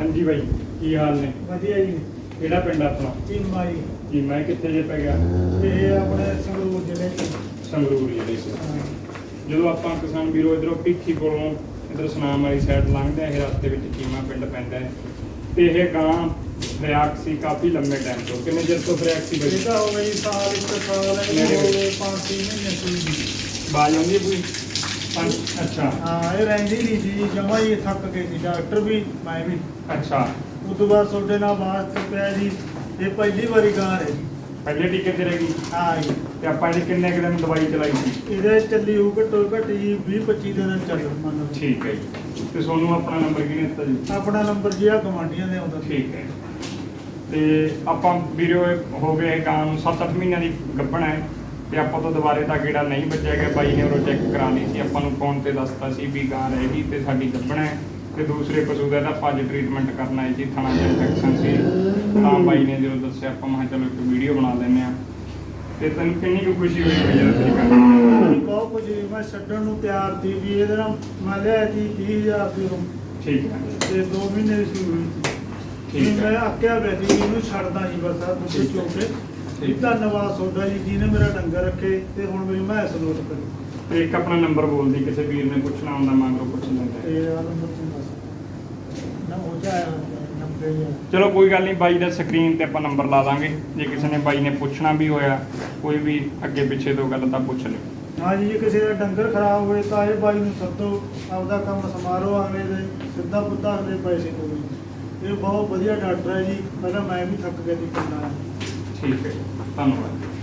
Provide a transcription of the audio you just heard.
ਹਾਂਜੀ ਬਾਈ ਕੀ ਹਾਲ ਨੇ? ਵਧੀਆ ਜੀ। ਕਿਹੜਾ ਪਿੰਡ ਆਪਣਾ? ਚੀਮਾ ਜੀ। ਜੀ ਮੈਂ ਕਿੱਥੇ ਜੇ ਪੈ ਗਿਆ? ਇਹ ਆਪਣੇ ਸੰਗਰੂਰ ਜ਼ਿਲ੍ਹੇ ਚ। ਸੰਗਰੂਰ ਜਿਹੜੇ ਚ। ਹਾਂ। ਜਦੋਂ ਆਪਾਂ ਕਿਸਾਨ ਵੀਰੋ ਇਧਰੋਂ ਭਿੱਖੀ ਕੋਲੋਂ ਇਧਰ ਸੁਨਾਮ ਵਾਲੀ ਸਾਈਡ ਲੰਘਦੇ ਆ ਇਹ ਰਸਤੇ ਵਿੱਚ ਕੀਮਾ ਪਿੰਡ ਪੈਂਦਾ ਹੈ। ਤੇ ਇਹ ਗਾਂ ਫਰਿਆਕ ਸੀ ਕਾਫੀ ਲੰਮੇ ਟਾਈਮ ਤੋਂ। ਕਿੰਨੇ ਚਿਰ ਤੋਂ ਫਰਿਆਕ ਸੀ ਬਈ? ਤਾਂ ਹੋ ਗਈ ਸਾਲ ਇੱਕ ਸਾਲ ਇਹ ਹੋ ਗਏ ਪੰਜ ਛੇ ਮਹੀਨੇ ਸੂਈ ਬਾਜ ਆਉਂਦੀ ਹੈ ਕੋਈ ਪੰਜ ਅੱਛਾ। ਹਾਂ ਇਹ ਰਹਿੰਦੀ ਨਹੀਂ ਸੀ ਜਮਾ ਹੀ ਥੱਕ ਗਈ ਸੀ ਡਾਕਟਰ ਵੀ ਮੈਂ ਵੀ। ਅੱਛਾ। ਉਸ ਤੋਂ ਬਾਅਦ ਤੁਹਾਡੇ ਨਾਲ ਬਾਤ ਪਿਆ ਜੀ ਇਹ ਪਹਿਲੀ ਵਾਰੀ ਗਾਂ ਹੈ ਜੀ ਪਹਿਲੇ ਟੀਕੇ ਤੇ ਰਹਿ। ਹਾਂ ਜੀ। ਤੇ ਆਪਾਂ ਇਹਦੀ ਕਿੰਨੇ ਕੁ ਦਿਨ ਦਵਾਈ ਚਲਾਈ ਸੀ? ਇਹਦੇ ਚੱਲੀ ਉਹ ਘੱਟੋ ਘੱਟ ਜੀ 20 25 ਦਿਨ ਚੱਲ ਮੰਨ ਲਓ। ਠੀਕ ਹੈ ਜੀ। ਤੇ ਤੁਹਾਨੂੰ ਆਪਣਾ ਨੰਬਰ ਕਿਹਨੇ ਦਿੱਤਾ ਜੀ? ਆਪਣਾ ਨੰਬਰ ਜੀ ਆ ਗਵਾਂਡੀਆਂ ਦੇ ਆਉਂਦਾ ਸੀ। ਠੀਕ ਹੈ। ਤੇ ਆਪਾਂ ਵੀਡੀਓ ਹੋ ਗਏ ਗਾਂ ਨੂੰ 7-8 ਮਹੀਨਿਆਂ ਦੀ ਗੱਭਣ ਹੈ। ਤੇ ਆਪਾਂ ਤੋਂ ਦੁਬਾਰੇ ਤਾਂ ਕਿਹੜਾ ਨਹੀਂ ਬਚਿਆ ਗਿਆ। ਬਾਈ ਨੇ ਉਹ ਚੈੱਕ ਕਰਾਣੀ ਸੀ। ਆਪਾਂ ਨੂੰ ਫੋਨ ਤੇ ਦੱਸਤਾ ਸੀ ਵੀ ਗਾਂ ਰਹੇਗੀ ਤੇ ਸਾਡੀ ਗੱਭਣ ਹੈ ਤੇ ਦੂਸਰੇ ਪਸ਼ੂ ਦਾ ਇਹਦਾ ਭੱਜ ਟ੍ਰੀਟਮੈਂਟ ਕਰਨਾ ਹੈ ਜੀ ਥਣਾ ਚ ਇਨਫੈਕਸ਼ਨ ਸੀ। ਤਾਂ ਬਾਈ ਨੇ ਜਦੋਂ ਦੱਸਿਆ ਆਪਾਂ ਮੈਂ ਚਲੋ ਇੱਕ ਵੀਡੀਓ ਬਣਾ ਲੈਂਦੇ ਆ ਤੇ ਤੈਨੂੰ ਕਿੰਨੀ ਕੁ ਖੁਸ਼ੀ ਹੋਈ ਬਈ ਜਦੋਂ ਗਾਂ ਮੇਰੀ ਬਹੁਤ ਕੁਝ ਮੈਂ ਛੱਡਣ ਨੂੰ ਤਿਆਰ ਸੀ ਵੀ ਇਹਦੇ ਨਾਲ ਮੈਂ ਲਿਆ ਸੀ 30000 ਦੀ ਠੀਕ ਹੈ। ਤੇ 2 ਮਹੀਨੇ ਦੀ ਹੋਈ ਸੀ। ਠੀਕ ਹੈ। ਮੈਂ ਸੀ ਵੀ ਇਹਨੂੰ ਛੱਡਦਾ ਸੀ ਬਸ ਆ ਹੈ। ਚੋਕੇ। ਠੀਕ। ਧੰਨਵਾਦ ਤੁਹਾਡਾ ਜੀ ਜਿਹਨੇ ਮੇਰਾ ਡੰਗਰ ਰੱਖੇ ਤੇ ਹੁਣ ਮੇਰੀ ਮੈਂ ਸਲੋਟ ਕਰੀ ਤੇ ਇੱਕ ਆਪਣਾ ਨੰਬਰ ਬੋਲਦੀ ਕਿਸੇ ਵੀਰ ਨੇ ਪੁੱਛਣਾ ਹੁੰਦਾ ਮੰਗਰੋ ਪੁੱਛ ਲੈਂਦਾ ਤੇ ਆ ਨੰਬਰ ਤੋਂ ਬਸ ਨਾ ਹੋ ਜਾਏ ਨੰਬਰ ਹੀ ਆ। ਚਲੋ ਕੋਈ ਗੱਲ ਨਹੀਂ ਬਾਈ ਦਾ ਸਕਰੀਨ ਤੇ ਆਪਾਂ ਨੰਬਰ ਲਾ ਦਾਂਗੇ। ਜੇ ਕਿਸੇ ਨੇ ਬਾਈ ਨੇ ਪੁੱਛਣਾ ਵੀ ਹੋਇਆ ਕੋਈ ਵੀ ਅੱਗੇ ਪਿੱਛੇ ਤੋਂ ਗੱਲ ਤਾਂ ਪੁੱਛ ਲਿਓ। ਹਾਂ ਜੀ ਜੇ ਕਿਸੇ ਦਾ ਡੰਗਰ ਖਰਾਬ ਹੋਏ ਤਾਂ ਇਹ ਬਾਈ ਨੂੰ ਸੱਦੋ। ਆਪਦਾ ਕੰਮ ਸਮਾਰੋ ਅਗਲੇ ਦੇ ਸਿੱਧਾ ਬੁੱਧਾ ਅਗਲੇ ਪੈਸੇ ਦੋ ਜੀ ਇਹ ਬਹੁਤ ਵਧੀਆ ਡਾਕਟਰ ਹੈ ਜੀ। ਪਹਿਲਾਂ ਮੈਂ ਵੀ ਥੱਕ ਗਿਆ ਸੀ ਕੰਨਾਂ ਠੀਕ ਹੈ ਧੰਨਵਾਦ।